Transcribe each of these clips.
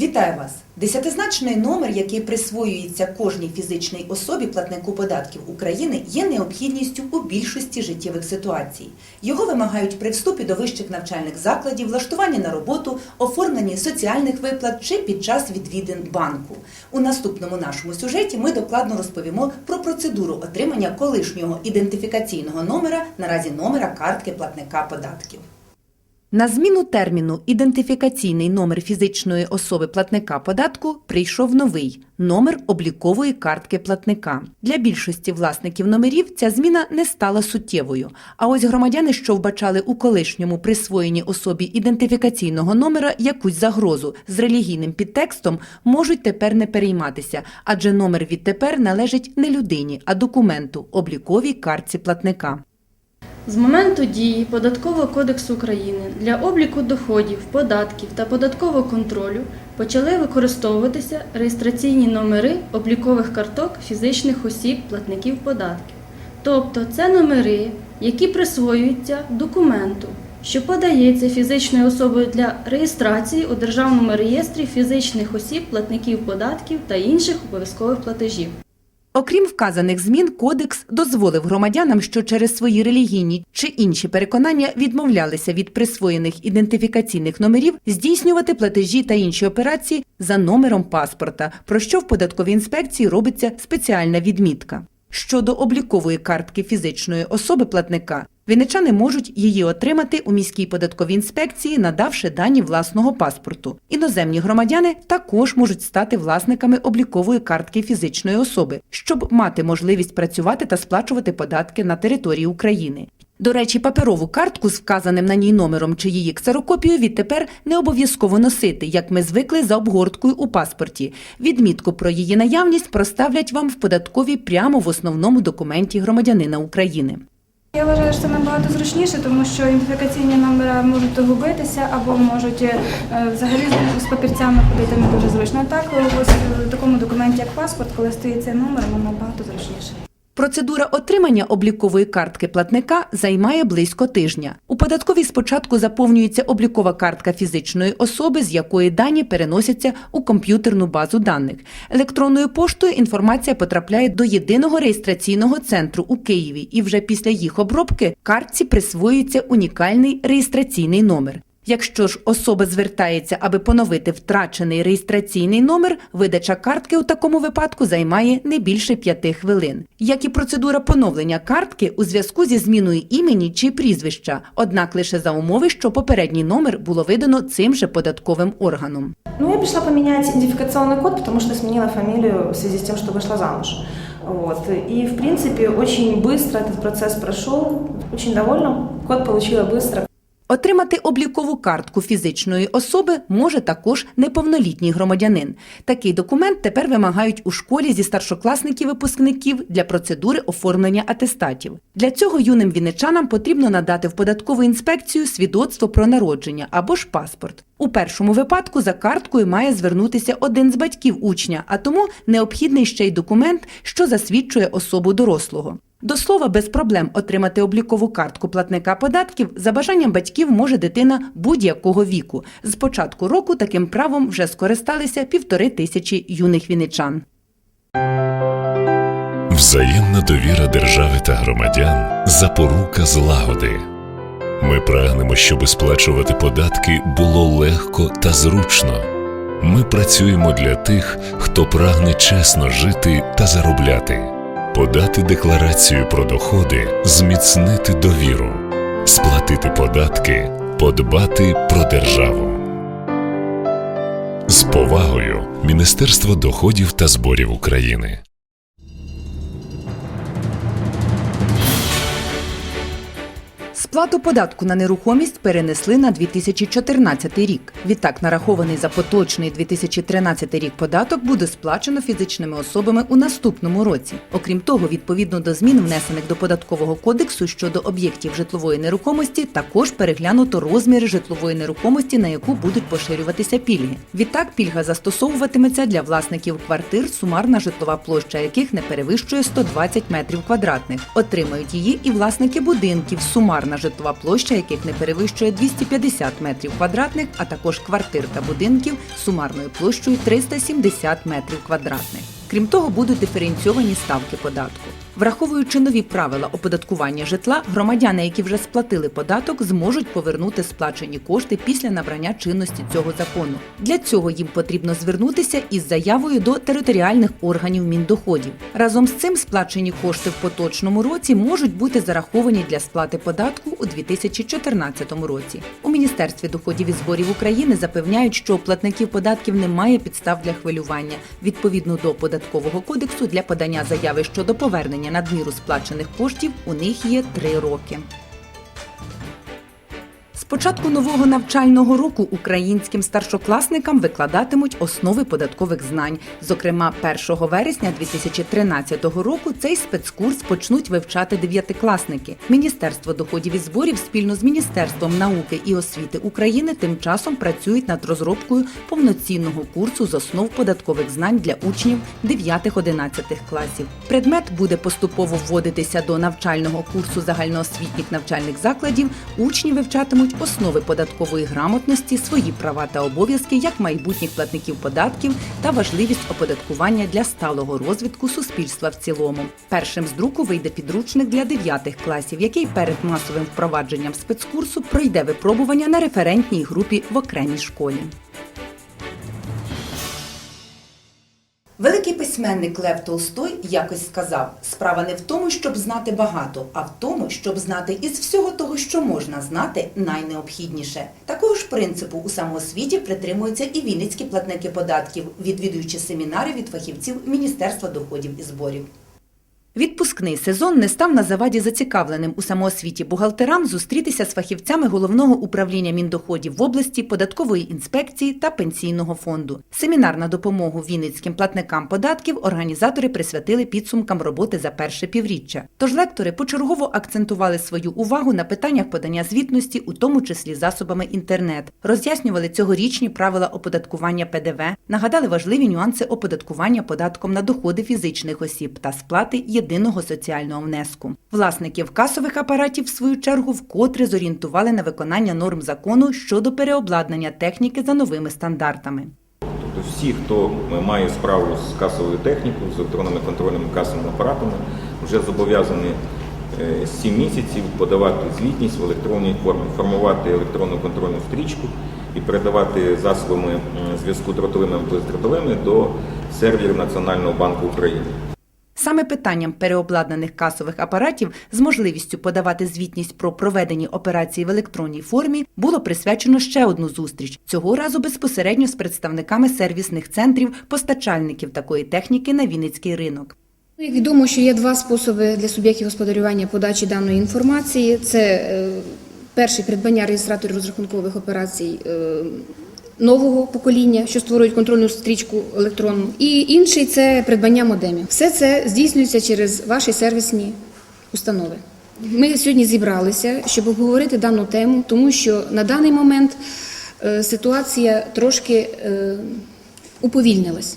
Вітаю вас! Десятизначний номер, який присвоюється кожній фізичній особі платнику податків України, є необхідністю у більшості життєвих ситуацій. Його вимагають при вступі до вищих навчальних закладів, влаштуванні на роботу, оформленні соціальних виплат чи під час відвідин банку. У наступному нашому сюжеті ми докладно розповімо про процедуру отримання колишнього ідентифікаційного номера, наразі номера картки платника податків. На зміну терміну ідентифікаційний номер фізичної особи платника податку прийшов новий номер облікової картки платника. Для більшості власників номерів ця зміна не стала суттєвою. А ось громадяни, що вбачали у колишньому присвоєнні особі ідентифікаційного номера якусь загрозу з релігійним підтекстом, можуть тепер не перейматися, адже номер відтепер належить не людині, а документу обліковій картці платника. З моменту дії Податкового кодексу України для обліку доходів, податків та податкового контролю почали використовуватися реєстраційні номери облікових карток фізичних осіб платників податків. Тобто це номери, які присвоюються документу, що подається фізичною особою для реєстрації у Державному реєстрі фізичних осіб платників податків та інших обов'язкових платежів. Окрім вказаних змін, кодекс дозволив громадянам, що через свої релігійні чи інші переконання відмовлялися від присвоєних ідентифікаційних номерів, здійснювати платежі та інші операції за номером паспорта, про що в податковій інспекції робиться спеціальна відмітка. Щодо облікової картки фізичної особи платника, вінничани можуть її отримати у міській податковій інспекції, надавши дані власного паспорту. Іноземні громадяни також можуть стати власниками облікової картки фізичної особи, щоб мати можливість працювати та сплачувати податки на території України. До речі, паперову картку з вказаним на ній номером чи її ксерокопію відтепер не обов'язково носити, як ми звикли за обгорткою у паспорті. Відмітку про її наявність проставлять вам в податковій прямо в основному документі громадянина України. Я вважаю, що це набагато зручніше, тому що ідентифікаційні номери можуть догубитися або можуть е, взагалі з папірцями ходити не дуже зручно. Так, ось в такому документі, як паспорт, коли стоїть цей номер, воно набагато зручніше. Процедура отримання облікової картки платника займає близько тижня. У податковій спочатку заповнюється облікова картка фізичної особи, з якої дані переносяться у комп'ютерну базу даних. Електронною поштою інформація потрапляє до єдиного реєстраційного центру у Києві, і вже після їх обробки картці присвоюється унікальний реєстраційний номер. Якщо ж особа звертається, аби поновити втрачений реєстраційний номер, видача картки у такому випадку займає не більше п'яти хвилин. Як і процедура поновлення картки у зв'язку зі зміною імені чи прізвища, однак лише за умови, що попередній номер було видано цим же податковим органом. Ну, я пришла поменять идентификационный код, потому что сменила фамилию в связи с тем, что вышла замуж. Вот. И, в принципе, очень быстро этот процесс прошел. Очень довольна. Код получила быстро. Отримати облікову картку фізичної особи може також неповнолітній громадянин. Такий документ тепер вимагають у школі зі старшокласників-випускників для процедури оформлення атестатів. Для цього юним вінничанам потрібно надати в податкову інспекцію свідоцтво про народження або ж паспорт. У першому випадку за карткою має звернутися один з батьків учня, а тому необхідний ще й документ, що засвідчує особу дорослого. До слова, без проблем отримати облікову картку платника податків за бажанням батьків може дитина будь-якого віку. З початку року таким правом вже скористалися півтори тисячі юних віничан. Взаємна довіра держави та громадян запорука злагоди. Ми прагнемо, щоб сплачувати податки було легко та зручно. Ми працюємо для тих, хто прагне чесно жити та заробляти, подати декларацію про доходи, зміцнити довіру, сплатити податки, подбати про державу. З повагою Міністерство доходів та зборів України. Сплату податку на нерухомість перенесли на 2014 рік. Відтак, нарахований за поточний 2013 рік податок буде сплачено фізичними особами у наступному році. Окрім того, відповідно до змін, внесених до податкового кодексу щодо об'єктів житлової нерухомості, також переглянуто розміри житлової нерухомості, на яку будуть поширюватися пільги. Відтак, пільга застосовуватиметься для власників квартир, сумарна житлова площа яких не перевищує 120 метрів квадратних. Отримають її і власники будинків, сумарна житлова площа яких не перевищує 250 метрів квадратних, а також квартир та будинків сумарною площею 370 метрів квадратних. Крім того, будуть диференційовані ставки податку. Враховуючи нові правила оподаткування житла, громадяни, які вже сплатили податок, зможуть повернути сплачені кошти після набрання чинності цього закону. Для цього їм потрібно звернутися із заявою до територіальних органів міндоходів. Разом з цим сплачені кошти в поточному році можуть бути зараховані для сплати податку у 2014 році. У Міністерстві доходів і зборів України запевняють, що платників податків немає підстав для хвилювання. Відповідно до податкового кодексу для подання заяви щодо повернення надміру сплачених коштів у них є три роки. Початку нового навчального року українським старшокласникам викладатимуть основи податкових знань. Зокрема, 1 вересня 2013 року цей спецкурс почнуть вивчати дев'ятикласники. Міністерство доходів і зборів спільно з Міністерством науки і освіти України тим часом працюють над розробкою повноцінного курсу з основ податкових знань для учнів 9-11 класів. Предмет буде поступово вводитися до навчального курсу загальноосвітніх навчальних закладів. Учні вивчатимуть основи податкової грамотності, свої права та обов'язки як майбутніх платників податків та важливість оподаткування для сталого розвитку суспільства в цілому. Першим з друку вийде підручник для 9 класів, який перед масовим впровадженням спецкурсу пройде випробування на референтній групі в окремій школі. Великий письменник Лев Толстой якось сказав: справа не в тому, щоб знати багато, а в тому, щоб знати із всього того, що можна знати, найнеобхідніше. Такого ж принципу у самоосвіті притримуються і вінницькі платники податків, відвідуючи семінари від фахівців Міністерства доходів і зборів. Відпускний сезон не став на заваді зацікавленим у самоосвіті бухгалтерам зустрітися з фахівцями головного управління міндоходів в області, податкової інспекції та пенсійного фонду. Семінар на допомогу вінницьким платникам податків організатори присвятили підсумкам роботи за перше півріччя. Тож лектори почергово акцентували свою увагу на питаннях подання звітності, у тому числі засобами інтернет, роз'яснювали цьогорічні правила оподаткування ПДВ, нагадали важливі нюанси оподаткування податком на доходи фізичних осіб та сплати єдиного соціального внеску. Власників касових апаратів, в свою чергу, вкотре зорієнтували на виконання норм закону щодо переобладнання техніки за новими стандартами. Тобто всі, хто має справу з касовою технікою, з електронними контрольними касовими апаратами, вже зобов'язані е, 7 місяців подавати звітність в електронній формі, формувати електронну контрольну стрічку і передавати засобами зв'язку дротовими або бездротовими до серверів Національного банку України. Саме питанням переобладнаних касових апаратів з можливістю подавати звітність про проведені операції в електронній формі було присвячено ще одну зустріч цього разу безпосередньо з представниками сервісних центрів постачальників такої техніки на Вінницький ринок. Ну, Як відомо, що є два способи для суб'єктів господарювання подачі даної інформації. Це е, перший придбання реєстраторів розрахункових операцій е, нового покоління, що створюють контрольну стрічку електронну, і інший це придбання модемів. Все це здійснюється через ваші сервісні установи. Ми сьогодні зібралися, щоб обговорити дану тему, тому що на даний момент е, ситуація трошки е, уповільнилась.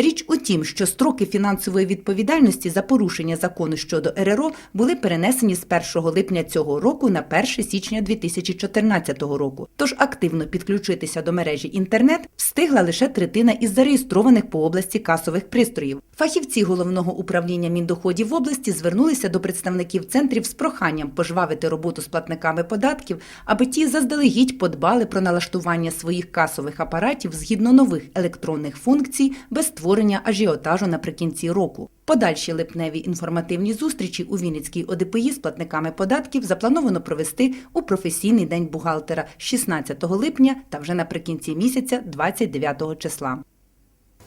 Річ у тім, що строки фінансової відповідальності за порушення закону щодо РРО були перенесені з 1 липня цього року на 1 січня 2014 року. Тож активно підключитися до мережі інтернет встигла лише третина із зареєстрованих по області касових пристроїв. Фахівці головного управління міндоходів в області звернулися до представників центрів з проханням пожвавити роботу з платниками податків, аби ті заздалегідь подбали про налаштування своїх касових апаратів згідно нових електронних функцій без створення ажіотажу наприкінці року. Подальші липневі інформативні зустрічі у Вінницькій ОДПІ з платниками податків заплановано провести у професійний день бухгалтера 16 липня та вже наприкінці місяця 29 числа.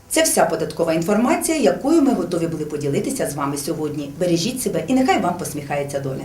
Це вся податкова інформація, якою ми готові були поділитися з вами сьогодні. Бережіть себе і нехай вам посміхається доля.